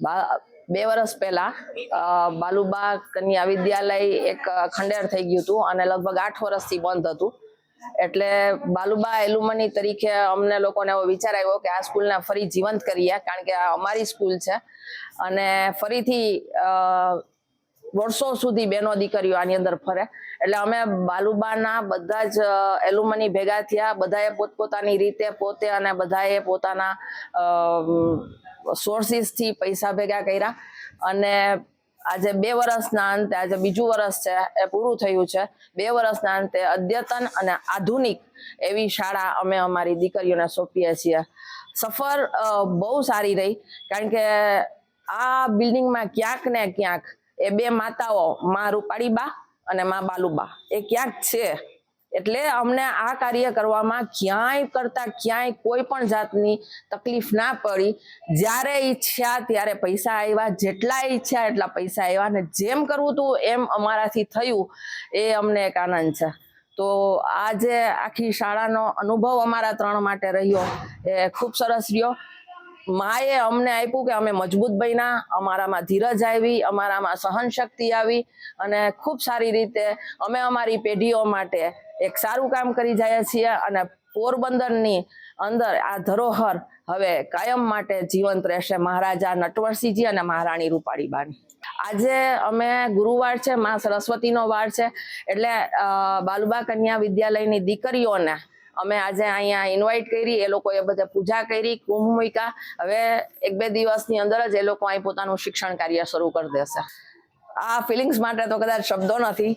બા- વર્ષ પહેલા બાલુબા કન્યા વિદ્યાલય એક ખંડેર થઈ ગયું હતું અને લગભગ આઠ વર્ષથી બંધ હતું. એટલે બાલુબા એલુમની તરીકે અમને લોકોને એવો વિચાર આવ્યો કે આ સ્કૂલને ફરી જીવંત કરીએ, કારણ કે આ અમારી સ્કૂલ છે. અને ફરીથી વર્ષો સુધી બેનો દીકરીઓ આની અંદર ફરે. એટલે અમે બાલુબાના બધા જ એલુમની ભેગા થયા, બધાએ પોતપોતાની રીતે પોતે અને બધાએ પોતાના સોર્સિસથી પૈસા ભેગા કર્યા અને આજે બે વર્ષના અંતે, આજે બીજું વર્ષ છે, એ પૂરું થયું છે. બે વર્ષના અંતે અદ્યતન અને આધુનિક એવી શાળા અમે અમારી દીકરીઓને સોંપીએ છીએ. સફર બહુ સારી રહી, કારણ કે આ બિલ્ડિંગમાં ક્યાંક ને ક્યાંક એ બે માતાઓ, મા રૂપાળીબા અને મા બાલુબા. એ ક્યાંક છે. એટલે અમને આ કાર્ય કરવામાં ક્યાંય કરતા ક્યાંય કોઈ પણ જાતની તકલીફ ના પડી. જ્યારે ઈચ્છા ત્યારે પૈસા આવ્યા જેટલા ઈચ્છા એટલા પૈસા આવ્યા અને જેમ કરવું હતું એમ અમારાથી થયું એ અમને એક આનંદ છે. તો આ જે આખી શાળાનો અનુભવ અમારા ત્રણ માટે રહ્યો. એ ખૂબ સરસ રહ્યો. માએ અમને આપ્યું કે અમે મજબૂત બન્યા, અમારામાં ધીરજ આવી, અમારામાં સહન શક્તિ આવી અને ખૂબ સારી રીતે અમે અમારી પેઢીઓ માટે એક સારું કામ કરી જાય છીએ અને પોરબંદરની અંદર આ ધરોહર હવે કાયમ માટે જીવંત રહેશે. મહારાજા નટવરસિંહજી અને મહારાણી રૂપાળીબાની. આજે અમે ગુરુવાર છે, મા સરસ્વતીનો વાર છે. એટલે બાલુબા કન્યા વિદ્યાલયની દીકરીઓને અમે આજે અહીંયા ઇન્વાઇટ કરી, એ લોકોએ બધે પૂજા કરી, કુંભ મૂક્યા. હવે એક બે દિવસની અંદર જ એ લોકો અહીં પોતાનું શિક્ષણ કાર્ય શરૂ કરી દેશે. આ ફિલિંગ્સ માટે તો કદાચ શબ્દો નથી.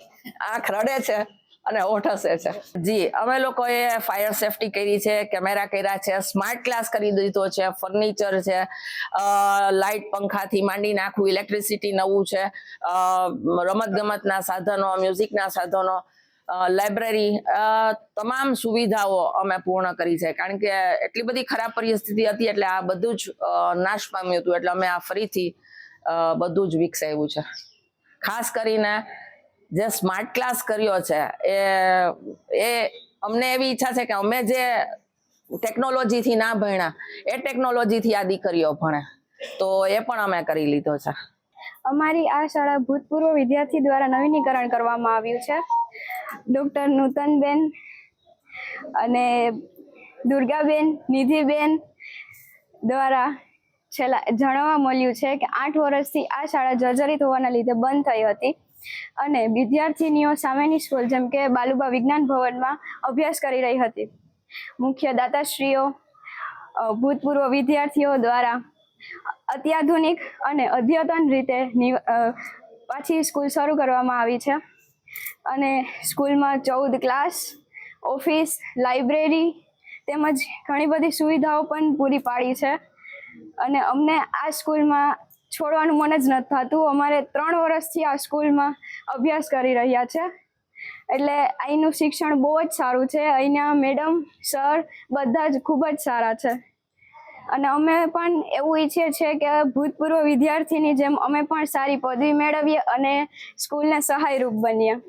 આંખ રડે છે અને ઓઠસે છે. જી, અમે લોકોએ ફાયર સેફટી કરી છે, કેમેરા કર્યા છે સ્માર્ટ ક્લાસ કરી દીધો છે ફર્નિચર છે લાઇટ પંખાથી માંડીને આખું ઇલેક્ટ્રિસિટી નવું છે રમત ગમતના સાધનો મ્યુઝિકના સાધનો લાઇબ્રેરી તમામ સુવિધાઓ અમે પૂર્ણ કરી છે. કારણ કે એટલી બધી ખરાબ પરિસ્થિતિ હતી એટલે આ બધું જ નાશ પામ્યું હતું. એટલે અમે આ ફરીથી બધું જ વિકસાવ્યું છે. ખાસ કરીને જે સ્માર્ટ ક્લાસ કર્યો છે, એ એ અમને એવી ઈચ્છા છે કે અમે જે ટેકનોલોજીથી ના ભણ્યા, એ ટેકનોલોજીથી આ દીકરીઓ ભણે. તો એ પણ અમે કરી લીધો છે. અમારી આ શાળા ભૂતપૂર્વ વિદ્યાર્થી દ્વારા નવીનીકરણ કરવામાં આવ્યું છે. ડૉક્ટર નૂતનબેન અને દુર્ગાબેન, નિધિબેન દ્વારા છેલ્લા જાણવા મળ્યું છે કે આઠ વર્ષથી આ શાળા જર્જરિત હોવાના લીધે બંધ થઈ હતી અને વિદ્યાર્થીનીઓ સામેની સ્કૂલ જેમ કે બાલુબા વિજ્ઞાન ભવનમાં અભ્યાસ કરી રહી હતી. મુખ્ય દાતાશ્રીઓ ભૂતપૂર્વ વિદ્યાર્થીઓ દ્વારા અત્યાધુનિક અને અદ્યતન રીતે પાછી સ્કૂલ શરૂ કરવામાં આવી છે. અને સ્કૂલમાં ચૌદ ક્લાસ, ઓફિસ, લાઇબ્રેરી તેમજ ઘણી બધી સુવિધાઓ પણ પૂરી પાડી છે. અને અમને આ સ્કૂલમાં છોડવાનું મન જ નથી થતું. અમારે ત્રણ વર્ષથી આ સ્કૂલમાં અભ્યાસ કરી રહ્યા છે. એટલે અહીંનું શિક્ષણ બહુ જ સારું છે. અહીંના મેડમ, સર બધા જ ખૂબ જ સારા છે. અને અમે પણ એવું ઈચ્છીએ છીએ કે ભૂતપૂર્વ વિદ્યાર્થીની જેમ અમે પણ સારી પદવી મેળવીએ અને સ્કૂલને સહાયરૂપ બનીએ.